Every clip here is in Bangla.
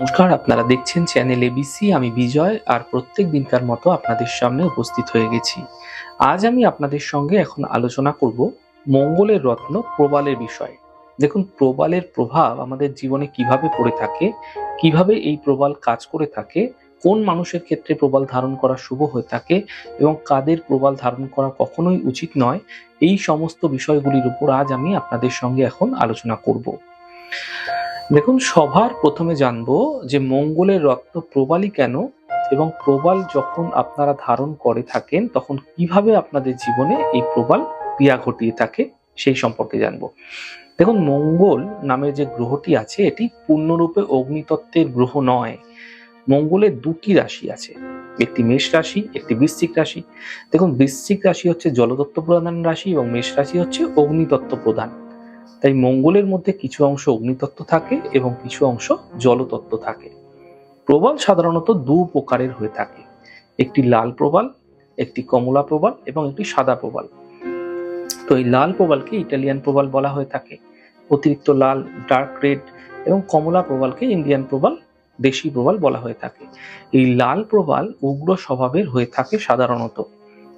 নমস্কার, আপনারা দেখছেন চ্যানেল এবিসি আমি বিজয় আর প্রত্যেক দিনকার মতো আপনাদের সামনে উপস্থিত হয়ে গেছি। আজ আমি আপনাদের সঙ্গে এখন আলোচনা করব মঙ্গলের রত্ন প্রবালের বিষয়ে। দেখুন, প্রবালের প্রভাব আমাদের জীবনে কীভাবে পড়ে থাকে, কীভাবে এই প্রবাল কাজ করে থাকে, কোন মানুষের ক্ষেত্রে প্রবাল ধারণ করা শুভ হয়ে থাকে এবং কাদের প্রবাল ধারণ করা কখনোই উচিত নয়, এই সমস্ত বিষয়গুলির উপর আজ আমি আপনাদের সঙ্গে এখন আলোচনা করব। দেখুন সবার প্রথমে জানব যে মঙ্গলের রত্ন প্রবালই কেন এবং প্রবাল যখন আপনারা ধারণ করে থাকেন, তখন কীভাবে আপনাদের জীবনে এই প্রবাল ক্রিয়া ঘটিয়ে থাকে সেই সম্পর্কে জানব। দেখুন, মঙ্গল নামের যে গ্রহটি আছে, এটি পূর্ণরূপে অগ্নিতত্ত্বের গ্রহ নয়। মঙ্গলের দুটি রাশি আছে, একটি মেষ রাশি, একটি বৃশ্চিক রাশি। দেখুন, বৃশ্চিক রাশি হচ্ছে জলতত্ত্ব প্রধান রাশি এবং মেষ রাশি হচ্ছে অগ্নিতত্ত্ব প্রধান। তাই মঙ্গলের মধ্যে কিছু অংশ অগ্নিতত্ত্ব থাকে এবং কিছু অংশ জলতত্ত্ব থাকে। প্রবাল সাধারণত দু প্রকারের হয়ে থাকে। একটি লাল প্রবাল, একটি কমলা প্রবাল এবং একটি সাদা প্রবাল। তো এই লাল প্রবালকে ইটালিয়ান প্রবাল বলা হয়ে থাকে। অতিরিক্ত লাল, ডার্ক রেড এবং কমলা প্রবালকে ইন্ডিয়ান প্রবাল, দেশি প্রবাল বলা হয়ে থাকে। এই লাল প্রবাল উগ্র স্বভাবের হয়ে থাকে সাধারণত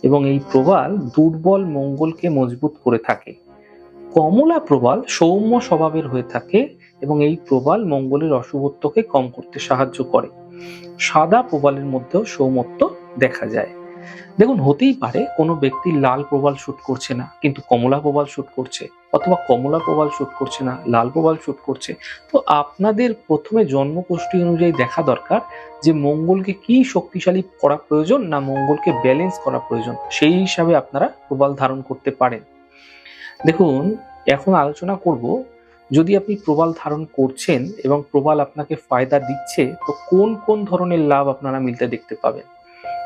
এবং এই প্রবাল দুর্বল মঙ্গলকে মজবুত করে থাকে। কমলা প্রবাল সৌম্য স্বভাবের হয়ে থাকে এবং এই প্রবাল মঙ্গলের অশুভত্বকে কম করতে সাহায্য করে। সাদা প্রবালের মধ্যেও সৌমত্ব দেখা যায়। দেখুন, হতেই পারে কোনো ব্যক্তি লাল প্রবাল শুট করছে না, কিন্তু কমলা প্রবাল শুট করছে অথবা কমলা প্রবাল শুট করছে না, লাল প্রবাল শুট করছে। তো আপনাদের প্রথমে জন্মকোষ্ঠী অনুযায়ী দেখা দরকার যে মঙ্গলকে কি শক্তিশালী করা প্রয়োজন না মঙ্গলকে ব্যালেন্স করা প্রয়োজন। সেই হিসাবে আপনারা প্রবাল ধারণ করতে পারেন। দেখুন, এখন আলোচনা করব যদি আপনি প্রবাল ধারণ করছেন এবং প্রবাল আপনাকে ফায়দা দিচ্ছে, তো কোন কোন ধরনের লাভ আপনারা মিলতে দেখতে পাবেন?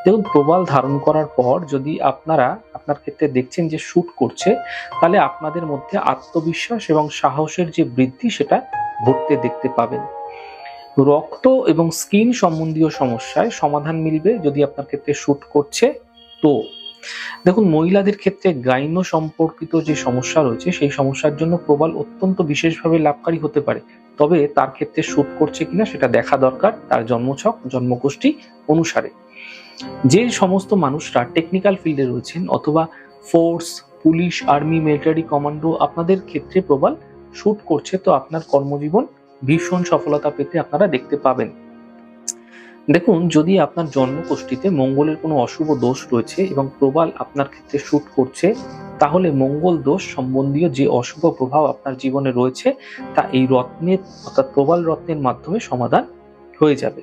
দেখুন, প্রবাল ধারণ করার পর যদি আপনারা আপনার ক্ষেত্রে দেখছেন যে শুট করছে, তাহলে আপনাদের মধ্যে আত্মবিশ্বাস এবং সাহসের যে বৃদ্ধি সেটা ঘটতে দেখতে পাবেন। রক্ত এবং স্কিন সম্বন্ধীয় সমস্যায় সমাধান মিলবে যদি আপনার ক্ষেত্রে শুট করছে, তো দেখুন, মহিলাদের ক্ষেত্রে গাইনো সম্পর্কিত যে সমস্যা রয়েছে, সেই সমস্যার জন্য প্রবাল অত্যন্ত বিশেষভাবে লাভকারী হতে পারে। তবে তার ক্ষেত্রে শুট করছে কিনা সেটা দেখা দরকার তার জন্মছক, জন্মগোষ্ঠী অনুসারে। যে সমস্ত মানুষরা টেকনিক্যাল ফিল্ডে রয়েছেন অথবা force police army military commando আপনাদের ক্ষেত্রে প্রবাল শুট করছে, তো আপনার কর্মজীবন ভীষণ সফলতা পেতে আপনারা দেখতে পাবেন। দেখুন, যদি আপনার জন্মকোষ্ঠীতে মঙ্গলের কোনো অশুভ দোষ রয়েছে এবং প্রবাল আপনার ক্ষেত্রে শুট করছে, তাহলে মঙ্গল দোষ সম্বন্ধীয় যে অশুভ প্রভাব আপনার জীবনে রয়েছে, তা এই রত্নের, অর্থাৎ প্রবাল রত্নের মাধ্যমে সমাধান হয়ে যাবে।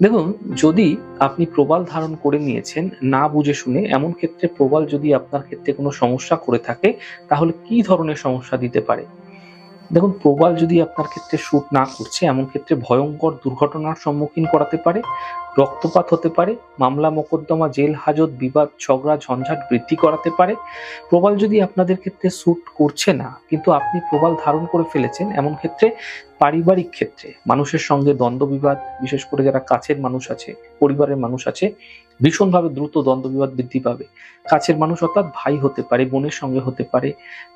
দেখুন, যদি আপনি প্রবাল ধারণ করে নিয়েছেন, না বুঝে শুনে এমন ক্ষেত্রে প্রবাল যদি আপনার ক্ষেত্রে কোনো সমস্যা করে থাকে, তাহলে কি ধরনের সমস্যা দিতে পারে? দেখুন, প্রবাল যদি আপনার ক্ষেত্রে শ্যুট না করছে, এমন ক্ষেত্রে ভয়ঙ্কর দুর্ঘটনার সম্মুখীন করাতে পারে, রক্তপাত হতে পারে, মামলা মোকদ্দমা, জেল হাজত, বিবাদ, ঝগড়া, ঝঞ্ঝাট বৃদ্ধি করাতে পারে। প্রবাল যদি আপনাদের ক্ষেত্রে শ্যুট করছে না, কিন্তু আপনি প্রবাল ধারণ করে ফেলেছেন, এমন ক্ষেত্রে পারিবারিক ক্ষেত্রে মানুষের সঙ্গে দ্বন্দ্ব বিবাদ বিশেষ করে যারা কাছের মানুষ আছে, পরিবারের মানুষ আছে, ভীষণভাবে দ্রুত দ্বন্দ্ব বিবাদ বৃদ্ধি পাবে। কাছের মানুষ অর্থাৎ ভাই হতে পারে, বোনের সঙ্গে হতে পারে,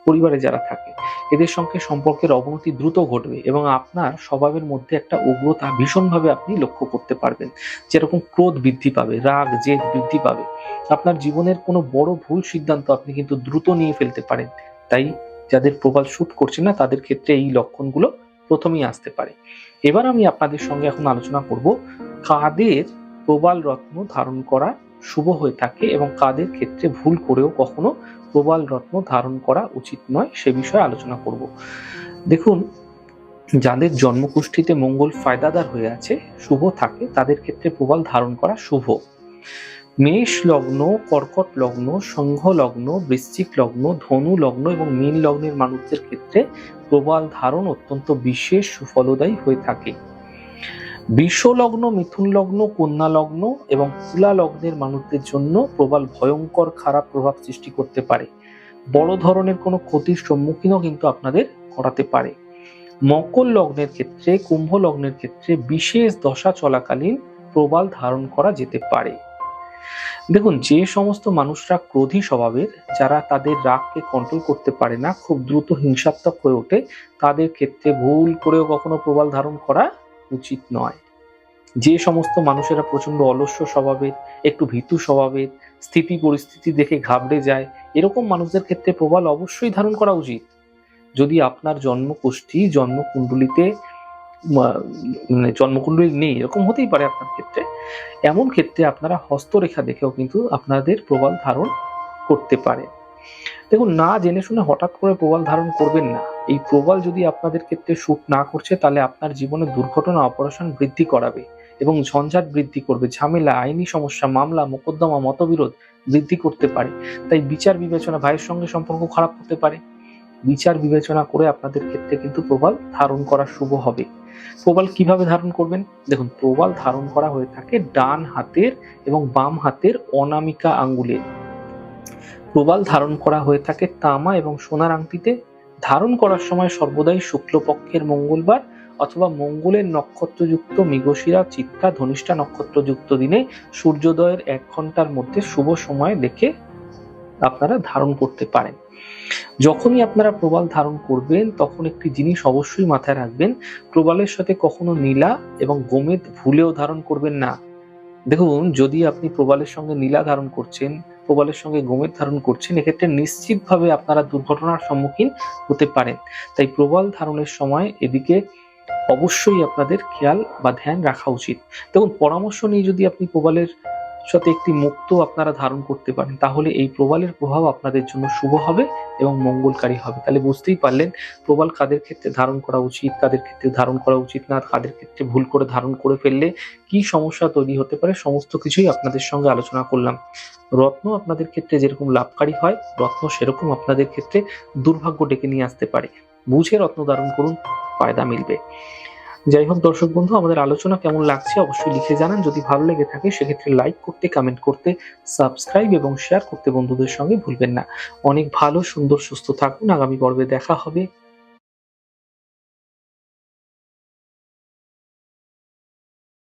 পরিবারে যারা থাকে, এদের সঙ্গে সম্পর্কের অবনতি দ্রুত ঘটবে এবং আপনার স্বভাবের মধ্যে একটা উগ্রতা ভীষণভাবে আপনি লক্ষ্য করতে পারবেন। যেরকম ক্রোধ বৃদ্ধি পাবে, রাগ, জেদ বৃদ্ধি পাবে। আপনার জীবনের কোনো বড় ভুল সিদ্ধান্ত আপনি কিন্তু দ্রুত নিয়ে ফেলতে পারেন। তাই যাদের প্রবাল শুট করছে না, তাদের ক্ষেত্রে এই লক্ষণগুলো প্রথমেই আসতে পারে। এবার আমি আপনাদের সঙ্গে এখন আলোচনা করব কাদের প্রবাল রত্ন ধারণ করা শুভ হয়ে থাকে এবং কাদের ক্ষেত্রে ভুল করেও কখনো প্রবাল রত্ন ধারণ করা উচিত নয় সে বিষয়ে আলোচনা করব। দেখুন, যাদের জন্মকুষ্ঠিতে মঙ্গল ফায়দাদার হয়ে আছে, শুভ থাকে, তাদের ক্ষেত্রে প্রবাল ধারণ করা শুভ। মেষ লগ্ন, কর্কট লগ্ন, সংঘ লগ্ন, বৃশ্চিক লগ্ন, ধনু লগ্ন এবং মীন লগ্নের মানুষদের ক্ষেত্রে প্রবাল ধারণ অত্যন্ত বিশেষ সুফলদায়ী হয়ে থাকে। বিশ্বলগ্ন মিথুন লগ্ন কন্যা লগ্ন এবং তুলা লগ্নের মানুষদের জন্য প্রবাল ভয়ঙ্কর খারাপ প্রভাব সৃষ্টি করতে পারে। বড় ধরনের কোনো ক্ষতির সম্মুখীনও কিন্তু আপনাদের করাতে পারে। মকর লগ্নের ক্ষেত্রে, কুম্ভ লগ্নের ক্ষেত্রে বিশেষ দশা চলাকালীন প্রবাল ধারণ করা যেতে পারে। দেখুন, যে সমস্ত মানুষরা ক্রোধী স্বভাবের, যারা তাদের রাগকে কন্ট্রোল করতে পারে না, খুব দ্রুত হিংসাত্মক হয়ে ওঠে, তাদের ক্ষেত্রে ভুল করেও কখনো প্রবাল ধারণ করা উচিত নয়। যে সমস্ত মানুষেরা প্রচণ্ড অলস্য স্বভাবের, একটু ভীতু স্বভাবের, স্থিতি পরিস্থিতি দেখে ঘাবড়ে যায়, এরকম মানুষদের ক্ষেত্রে প্রবাল অবশ্যই ধারণ করা উচিত। যদি আপনার জন্মকুষ্ঠী জন্মকুণ্ডলিতে মানে জন্মকুণ্ডলী নেই, এরকম হতেই পারে আপনার ক্ষেত্রে। এমন ক্ষেত্রে আপনারা হস্তরেখা দেখেও কিন্তু আপনাদের প্রবাল ধারণ করতে পারে। দেখুন, না জেনে শুনে হঠাৎ করে প্রবাল ধারণ করবেন না। এই প্রবাল যদি আপনাদের ক্ষেত্রে শুট না করছে, তাহলে আপনার জীবনে দুর্ঘটনা, অপারেশন বৃদ্ধি করাবে এবং ঝঞ্ঝাট বৃদ্ধি করবে, ঝামেলা, আইনি সমস্যা, মামলা, মোকদ্দমা, মতবিরোধ বৃদ্ধি করতে পারে। তাই বিচার বিবেচনা ভাইয়ের সঙ্গে সম্পর্ক খারাপ হতে পারে। বিচার বিবেচনা করে আপনাদের ক্ষেত্রে কিন্তু প্রবাল ধারণ করা শুভ হবে। প্রবাল কীভাবে ধারণ করবেন? দেখুন, প্রবাল ধারণ করা হয়ে থাকে ডান হাতের এবং বাম হাতের অনামিকা আঙ্গুলে। প্রবাল ধারণ করা হয়ে থাকে তামা এবং সোনার আংটিতে। ধারণ করার সময় সর্বদাই শুক্লপক্ষের মঙ্গলবার অথবা মঙ্গলের নক্ষত্রযুক্ত মৃগশিরা চিত্তা ধনিষ্ঠা নক্ষত্রযুক্ত দিনে সূর্যোদয়ের এক ঘণ্টার মধ্যে শুভ সময় দেখে আপনারা ধারণ করতে পারেন। যখনই আপনারা প্রবাল ধারণ করবেন, তখন একটি জিনিস অবশ্যই মাথায় রাখবেন, প্রবালের সাথে কখনো নীলা এবং গোমেদ ভুলেও ধারণ করবেন না। দেখুন, যদি আপনি প্রবালের সঙ্গে নীলা ধারণ করছেন, প্রবালের সঙ্গে গোমেদ ধারণ করছেন, এক্ষেত্রে নিশ্চিতভাবে আপনারা দুর্ঘটনার সম্মুখীন হতে পারেন। তাই প্রবাল ধারণের সময় এদিকে অবশ্যই আপনাদের খেয়াল বা ধ্যান রাখা উচিত। দেখুন, পরামর্শ নিয়ে যদি আপনি প্রবালের সাথে একটি মুক্ত আপনারা ধারণ করতে পারেন, তাহলে এই প্রবালের প্রভাব আপনাদের জন্য শুভ হবে এবং মঙ্গলকারী হবে। তাহলে বুঝতেই পারলেন প্রবাল কাদের ক্ষেত্রে ধারণ করা উচিত, কাদের ক্ষেত্রে ধারণ করা উচিত না, কাদের ক্ষেত্রে ভুল করে ধারণ করে ফেললে কি সমস্যা তৈরি হতে পারে, সমস্ত কিছুই আপনাদের সঙ্গে আলোচনা করলাম। রত্ন আপনাদের ক্ষেত্রে যেরকম লাভকারী হয়, রত্ন সেরকম আপনাদের ক্ষেত্রে দুর্ভাগ্য ডেকে নিয়ে আসতে পারে। বুঝে রত্ন ধারণ করুন, ফায়দা মিলবে। যাই হোক দর্শক বন্ধু, আমাদের আলোচনা কেমন লাগছে অবশ্যই লিখে জানান। যদি ভালো লেগে থাকে, সেক্ষেত্রে লাইক করতে কমেন্ট করতে সাবস্ক্রাইব এবং শেয়ার করতে বন্ধুদের সঙ্গে ভুলবেন না। অনেক ভালো, সুন্দর, সুস্থ থাকুন। আগামী পর্বে দেখা হবে।